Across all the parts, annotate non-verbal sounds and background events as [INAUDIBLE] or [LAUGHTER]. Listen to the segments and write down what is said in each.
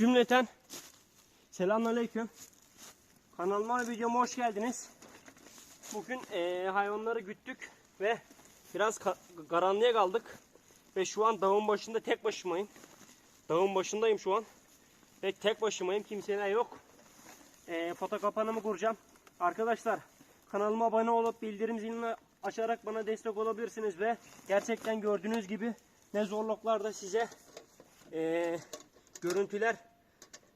Cümleten selamünaleyküm. Kanalıma videoma hoş geldiniz. Bugün eee, hayvanları güttük ve biraz ka- karanlığa kaldık. Ve şu an dağın başında tek başımayım. Dağın başındayım şu an. Ve tek başımayım. Kimseler yok. Eee foto kapanımı kuracağım. Arkadaşlar kanalıma abone olup bildirim zilini açarak bana destek olabilirsiniz ve gerçekten gördüğünüz gibi ne zorluklarda size eee, görüntüler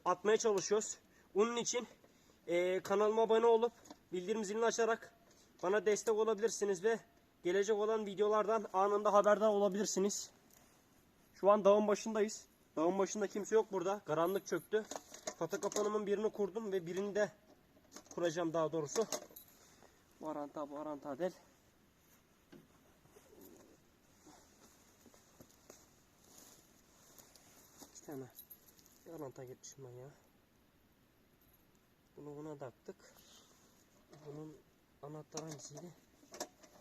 atmaya çalışıyoruz. Onun için eee, kanalıma abone olup bildirim zilini açarak bana destek olabilirsiniz ve gelecek olan videolardan anında haberdar olabilirsiniz. Şu an dağın başındayız. Dağın başında kimse yok burada. Karanlık çöktü. Foto kapanımın birini kurdum ve birini de kuracağım daha doğrusu. Varanta varanta del. İki tane varanta gitmişim ben ya. Bunu buna taktık. Bunun anahtarı hangisiydi?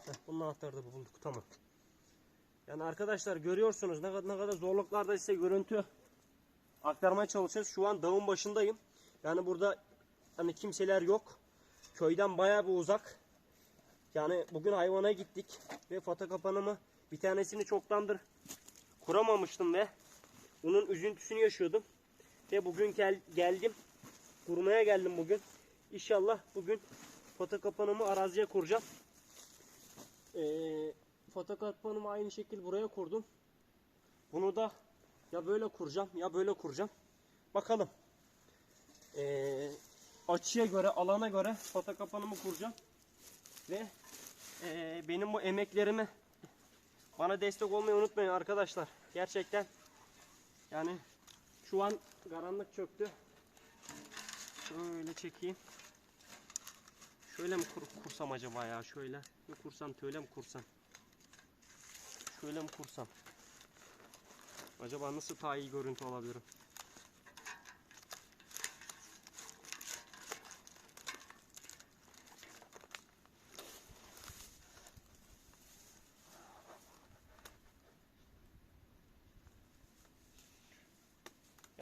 Heh, bunun anahtarı da bulduk tamam. Yani arkadaşlar görüyorsunuz ne kadar, ne kadar zorluklarda size görüntü aktarmaya çalışıyoruz. Şu an dağın başındayım. Yani burada hani kimseler yok. Köyden bayağı bir uzak. Yani bugün hayvana gittik ve foto kapanımı bir tanesini çoktandır kuramamıştım ve bunun üzüntüsünü yaşıyordum. Ve bugün gel, geldim. Kurmaya geldim bugün. İnşallah bugün foto kapanımı araziye kuracağım. Ee, foto kapanımı aynı şekil buraya kurdum. Bunu da ya böyle kuracağım ya böyle kuracağım. Bakalım. Ee, açıya göre, alana göre foto kapanımı kuracağım. Ve ee, benim bu emeklerimi bana destek olmayı unutmayın arkadaşlar. Gerçekten yani şu an karanlık çöktü. Şöyle çekeyim. Şöyle mi kur- kursam acaba ya? Şöyle mi kursam, şöyle mi kursam? Şöyle mi kursam? Acaba nasıl daha iyi görüntü alabilirim?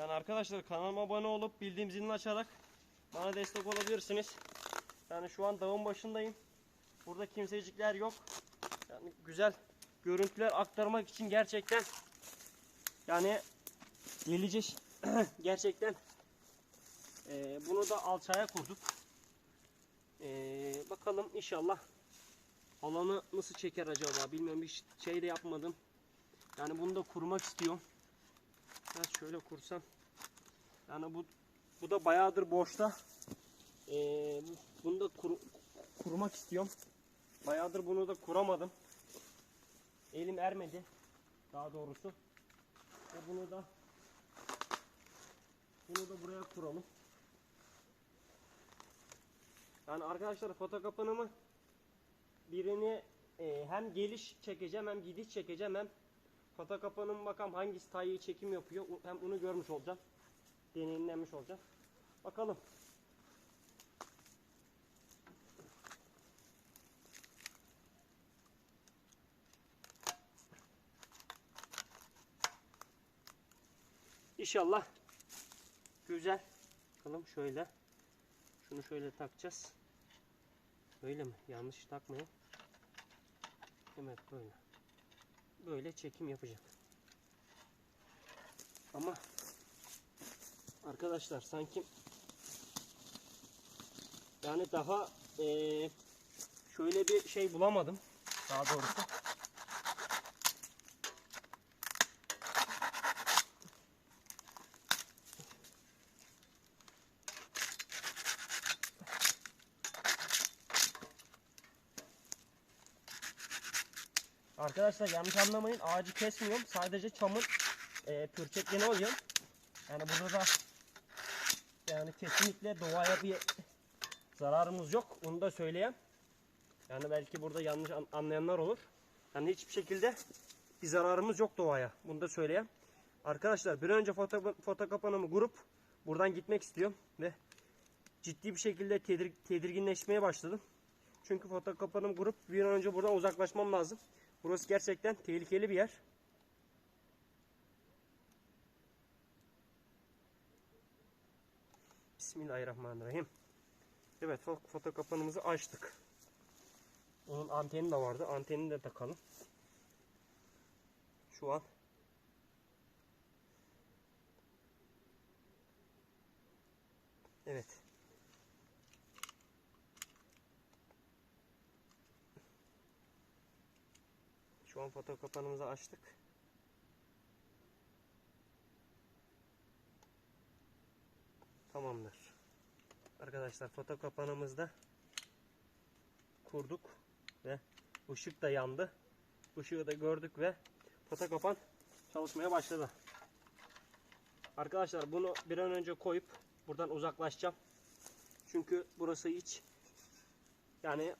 Yani arkadaşlar kanalıma abone olup bildiğim zilini açarak bana destek olabilirsiniz. Yani şu an dağın başındayım. Burada kimsecikler yok. Yani güzel görüntüler aktarmak için gerçekten yani delice [CLEARS THROAT] gerçekten eee, bunu da alçaya kurduk. Eee, bakalım inşallah alanı nasıl çeker acaba bilmiyorum hiç şey de yapmadım. Yani bunu da kurmak istiyorum. Biraz şöyle kursam. Yani bu bu da bayağıdır boşta. Ee, bunu da kur- kurmak istiyorum. Bayağıdır bunu da kuramadım. Elim ermedi. Daha doğrusu. Ve bunu da bunu da buraya kuralım. Yani arkadaşlar foto kapanımı birini e, hem geliş çekeceğim hem gidiş çekeceğim hem foto kapanımı bakalım hangisi iyi çekim yapıyor hem onu görmüş olacağım. Deneyimlenmiş olacağım. Bakalım. İnşallah güzel. Bakalım şöyle. Şunu şöyle takacağız. Böyle mi? Yanlış takmayın. Evet böyle. Böyle çekim yapacak. Ama arkadaşlar sanki yani daha eee, şöyle bir şey bulamadım. Daha doğrusu. Arkadaşlar yanlış anlamayın ağacı kesmiyorum. Sadece çamur e, pürçeklerini alıyorum. Yani burada da yani kesinlikle doğaya bir zararımız yok. Onu da söyleyeyim. Yani belki burada yanlış an- anlayanlar olur. Yani hiçbir şekilde bir zararımız yok doğaya. Bunu da söyleyeyim. Arkadaşlar bir önce foto, foto kapanımı grup buradan gitmek istiyorum ve ciddi bir şekilde tedir, tedirginleşmeye başladım. Çünkü foto kapanım grup bir an önce buradan uzaklaşmam lazım. Burası gerçekten tehlikeli bir yer. Bismillahirrahmanirrahim. Evet fo- foto kapanımızı açtık. Onun anteni de vardı. Antenini de takalım. Şu an Evet. Şu an foto kapanımızı açtık. Tamamdır. Arkadaşlar foto kapanımızda kurduk ve ışık da yandı. Işığı da gördük ve foto kapan çalışmaya başladı. Arkadaşlar bunu bir an önce koyup buradan uzaklaşacağım. Çünkü burası hiç yani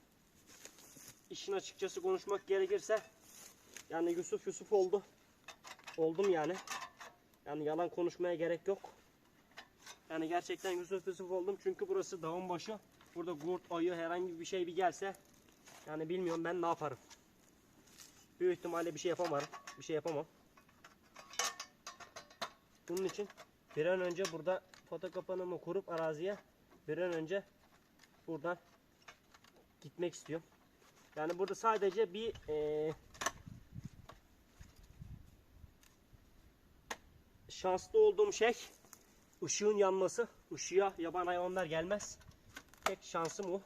işin açıkçası konuşmak gerekirse yani Yusuf Yusuf oldu. Oldum yani. Yani yalan konuşmaya gerek yok. Yani gerçekten Yusuf Yusuf oldum çünkü burası dağın başı. Burada kurt, ayı herhangi bir şey bir gelse yani bilmiyorum ben ne yaparım. Büyük ihtimalle bir şey yapamam. Bir şey yapamam. Bunun için bir an önce burada foto kapanımı kurup araziye bir an önce buradan gitmek istiyorum. Yani burada sadece bir eee, şanslı olduğum şey ışığın yanması. Işığa yaban hayvanlar gelmez. Tek şansım o.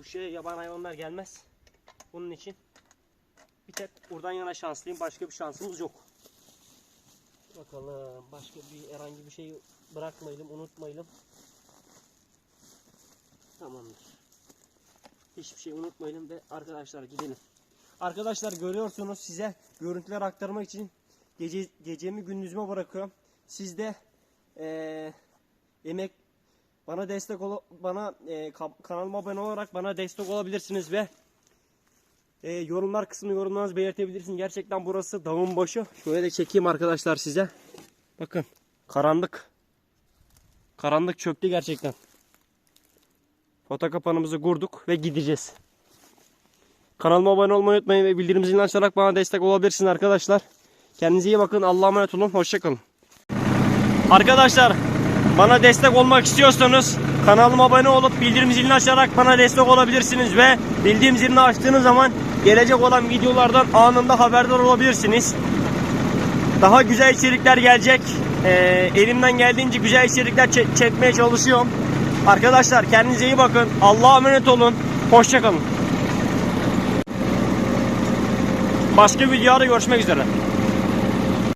Işığa yaban hayvanlar gelmez. Bunun için bir tek buradan yana şanslıyım. Başka bir şansımız yok. Bakalım başka bir herhangi bir şey bırakmayalım, unutmayalım. Tamamdır. Hiçbir şey unutmayalım ve arkadaşlar gidelim. Arkadaşlar görüyorsunuz size görüntüler aktarmak için gece gecemi gündüzüme bırakıyorum. Siz de eee, emek bana destek ol bana ka- kanalıma abone olarak bana destek olabilirsiniz ve eee, yorumlar kısmını yorumlarınızı belirtebilirsiniz. Gerçekten burası dağın başı. Şöyle de çekeyim arkadaşlar size. Bakın karanlık. Karanlık çöktü gerçekten. Foto kapanımızı kurduk ve gideceğiz. Kanalıma abone olmayı unutmayın ve bildirim zilini açarak bana destek olabilirsiniz arkadaşlar. Kendinize iyi bakın. Allah'a emanet olun. Hoşçakalın. Arkadaşlar bana destek olmak istiyorsanız kanalıma abone olup bildirim zilini açarak bana destek olabilirsiniz ve bildirim zilini açtığınız zaman gelecek olan videolardan anında haberdar olabilirsiniz. Daha güzel içerikler gelecek. Ee, elimden geldiğince güzel içerikler çe- çekmeye çalışıyorum. Arkadaşlar kendinize iyi bakın. Allah'a emanet olun. Hoşçakalın. Başka videoda görüşmek üzere.